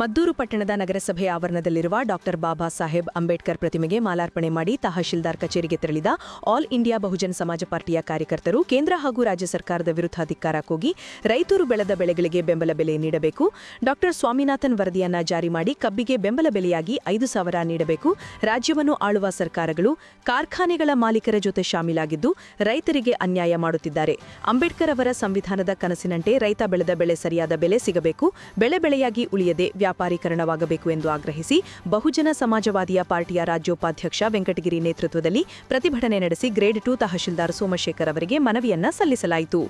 ಮದ್ದೂರು ಪಟ್ಟಣದ ನಗರಸಭೆ ಆವರಣದಲ್ಲಿರುವ ಡಾಕ್ಟರ್ ಬಾಬಾ ಸಾಹೇಬ್ ಅಂಬೇಡ್ಕರ್ ಪ್ರತಿಮೆಗೆ ಮಾಲಾರ್ಪಣೆ ಮಾಡಿ ತಹಶೀಲ್ದಾರ್ ಕಚೇರಿಗೆ ತೆರಳಿದ ಆಲ್ ಇಂಡಿಯಾ ಬಹುಜನ ಸಮಾಜ ಪಾರ್ಟಿಯ ಕಾರ್ಯಕರ್ತರು ಕೇಂದ್ರ ಹಾಗೂ ರಾಜ್ಯ ಸರ್ಕಾರದ ವಿರುದ್ಧ ಧಿಕ್ಕಾರ ಕೂಗಿ ರೈತರು ಬೆಳೆದ ಬೆಳೆಗಳಿಗೆ ಬೆಂಬಲ ಬೆಲೆ ನೀಡಬೇಕು. ಡಾಕ್ಟರ್ ಸ್ವಾಮಿನಾಥನ್ ವರದಿಯನ್ನ ಜಾರಿ ಮಾಡಿ ಕಬ್ಬಿಗೆ ಬೆಂಬಲ ಬೆಲೆಯಾಗಿ ಐದು ಸಾವಿರ ನೀಡಬೇಕು. ರಾಜ್ಯವನ್ನು ಆಳುವ ಸರ್ಕಾರಗಳು ಕಾರ್ಖಾನೆಗಳ ಮಾಲೀಕರ ಜೊತೆ ಶಾಮೀಲಾಗಿದ್ದು ರೈತರಿಗೆ ಅನ್ಯಾಯ ಮಾಡುತ್ತಿದ್ದಾರೆ. ಅಂಬೇಡ್ಕರ್ ಅವರ ಸಂವಿಧಾನದ ಕನಸಿನಂತೆ ರೈತ ಬೆಳೆದ ಬೆಳೆ ಸರಿಯಾದ ಬೆಲೆ ಸಿಗಬೇಕು. ಬೆಳೆ ಬೆಳೆಯಾಗಿ ಉಳಿಯದೆ ವ್ಯಾಪಾರೀಕರಣವಾಗಬೇಕು ಎಂದು ಆಗ್ರಹಿಸಿ ಬಹುಜನ ಸಮಾಜವಾದಿಯ ಪಾರ್ಟಿಯ ರಾಜ್ಯೋಪಾಧ್ಯಕ್ಷ ವೆಂಕಟಗಿರಿ ನೇತೃತ್ವದಲ್ಲಿ ಪ್ರತಿಭಟನೆ ನಡೆಸಿ ಗ್ರೇಡ್ ಟು ತಹಶೀಲ್ದಾರ್ ಸೋಮಶೇಖರ್ ಅವರಿಗೆ ಮನವಿಯನ್ನ ಸಲ್ಲಿಸಲಾಯಿತು.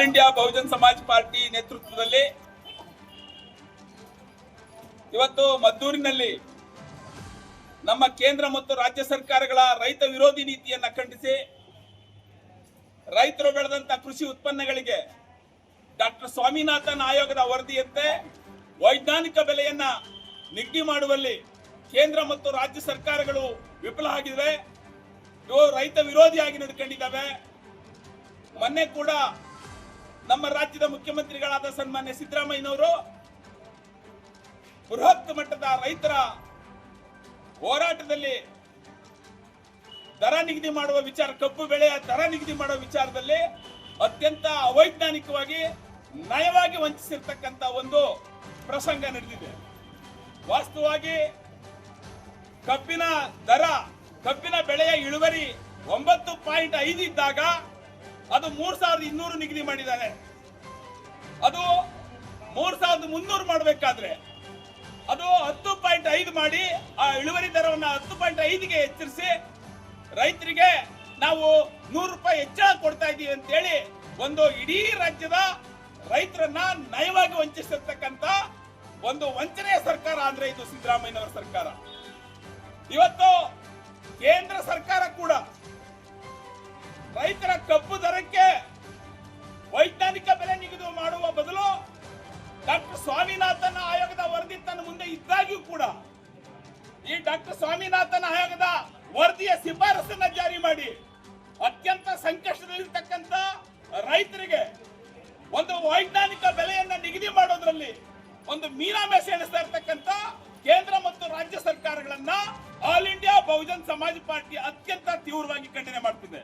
All India Bahujan Samaj Party ನೇತೃತ್ವದಲ್ಲಿ ಇವತ್ತು ಮದ್ದೂರಿನಲ್ಲಿ ನಮ್ಮ ಕೇಂದ್ರ ಮತ್ತು ರಾಜ್ಯ ಸರ್ಕಾರಗಳ ರೈತ ವಿರೋಧಿ ನೀತಿಯನ್ನ ಖಂಡಿಸಿ ರೈತರು ಬೆಳೆದಂತ ಕೃಷಿ ಉತ್ಪನ್ನಗಳಿಗೆ ಡಾಕ್ಟರ್ ಸ್ವಾಮಿನಾಥನ್ ಆಯೋಗದ ವರದಿಯಂತೆ ವೈಜ್ಞಾನಿಕ ಬೆಲೆಯನ್ನ ನಿಗದಿ ಮಾಡುವಲ್ಲಿ ಕೇಂದ್ರ ಮತ್ತು ರಾಜ್ಯ ಸರ್ಕಾರಗಳು ವಿಫಲ ಆಗಿವೆ ಇವು ರೈತ ವಿರೋಧಿಯಾಗಿ ನಡ್ಕೊಂಡಿದ್ದಾವೆ. ಮೊನ್ನೆ ಕೂಡ ನಮ್ಮ ರಾಜ್ಯದ ಮುಖ್ಯಮಂತ್ರಿಗಳಾದ ಸನ್ಮಾನ್ಯ ಸಿದ್ದರಾಮಯ್ಯನವರು ಬೃಹತ್ ಮಟ್ಟದ ರೈತರ ಹೋರಾಟದಲ್ಲಿ ದರ ನಿಗದಿ ಮಾಡುವ ವಿಚಾರ, ಕಬ್ಬು ಬೆಳೆಯ ದರ ನಿಗದಿ ಮಾಡುವ ವಿಚಾರದಲ್ಲಿ ಅತ್ಯಂತ ಅವೈಜ್ಞಾನಿಕವಾಗಿ ನಯವಾಗಿ ವಂಚಿಸಿರ್ತಕ್ಕಂಥ ಒಂದು ಪ್ರಸಂಗ ನಡೆದಿದೆ. ವಾಸ್ತವವಾಗಿ ಕಬ್ಬಿನ ದರ, ಕಬ್ಬಿನ ಬೆಳೆಯ ಇಳುವರಿ ಒಂಬತ್ತು ಪಾಯಿಂಟ್ ಐದು ಇದ್ದಾಗ ಅದು ಮೂರ್ ಸಾವಿರದ ಇನ್ನೂರು ನಿಗದಿ ಮಾಡಿದ್ದಾರೆ ಅದು ಮೂರ್ ಸಾವಿರದ ಮುನ್ನೂರು ಮಾಡಬೇಕಾದ್ರೆ ಅದು ಹತ್ತು ಪಾಯಿಂಟ್ ಐದು ಮಾಡಿ ಆ ಇಳುವರಿ ದರವನ್ನು ಹತ್ತು ಪಾಯಿಂಟ್ ಐದಿಗೆ ಹೆಚ್ಚಿಸಿ ರೈತರಿಗೆ ನಾವು ನೂರು ರೂಪಾಯಿ ಹೆಚ್ಚಳ ಕೊಡ್ತಾ ಅಂತ ಅಂತೇಳಿ ಒಂದು ಇಡೀ ರಾಜ್ಯದ ರೈತರನ್ನ ನಯವಾಗಿ ವಂಚಿಸಿರ್ತಕ್ಕಂತ ಒಂದು ವಂಚನೆಯ ಸರ್ಕಾರ ಅಂದ್ರೆ ಇದು ಸಿದ್ದರಾಮಯ್ಯನವರ ಸರ್ಕಾರ. ಇವತ್ತು ಕೇಂದ್ರ ಸರ್ಕಾರ ಕೂಡ ರೈತರ ಕಬ್ಬು ದರಕ್ಕೆ ವೈಜ್ಞಾನಿಕ ಬೆಲೆ ನಿಗದಿ ಮಾಡುವ ಬದಲು ಡಾಕ್ಟರ್ ಸ್ವಾಮಿನಾಥನ್ ಆಯೋಗದ ವರದಿ ತನ್ನ ಮುಂದೆ ಇದ್ದಾಗಿಯೂ ಕೂಡ ಈ ಡಾಕ್ಟರ್ ಸ್ವಾಮಿನಾಥನ್ ಆಯೋಗದ ವರದಿಯ ಶಿಫಾರಸನ್ನ ಜಾರಿ ಮಾಡಿ ಅತ್ಯಂತ ಸಂಕಷ್ಟದಲ್ಲಿರ್ತಕ್ಕಂಥ ರೈತರಿಗೆ ಒಂದು ವೈಜ್ಞಾನಿಕ ಬೆಲೆಯನ್ನ ನಿಗದಿ ಮಾಡೋದ್ರಲ್ಲಿ ಒಂದು ಮೀನಾಮೇಷ ಎಣಿಸ್ತಾ ಇರ್ತಕ್ಕಂಥ ಕೇಂದ್ರ ಮತ್ತು ರಾಜ್ಯ ಸರ್ಕಾರಗಳನ್ನ All India Bahujan Samaj Party ಅತ್ಯಂತ ತೀವ್ರವಾಗಿ ಖಂಡನೆ ಮಾಡ್ತಿದೆ.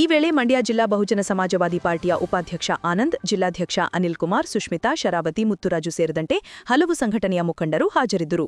ಈ ವೇಳೆ ಮಂಡ್ಯ ಜಿಲ್ಲಾ ಬಹುಜನ ಸಮಾಜವಾದಿ ಪಾರ್ಟಿಯ ಉಪಾಧ್ಯಕ್ಷ ಆನಂದ್, ಜಿಲ್ಲಾಧ್ಯಕ್ಷ ಅನಿಲ್ ಕುಮಾರ್ ಸುಷ್ಮಿತಾ, ಶರಾವತಿ, ಮುತ್ತುರಾಜು ಸೇರಿದಂತೆ ಹಲವು ಸಂಘಟನೆಯ ಮುಖಂಡರು ಹಾಜರಿದ್ದರು.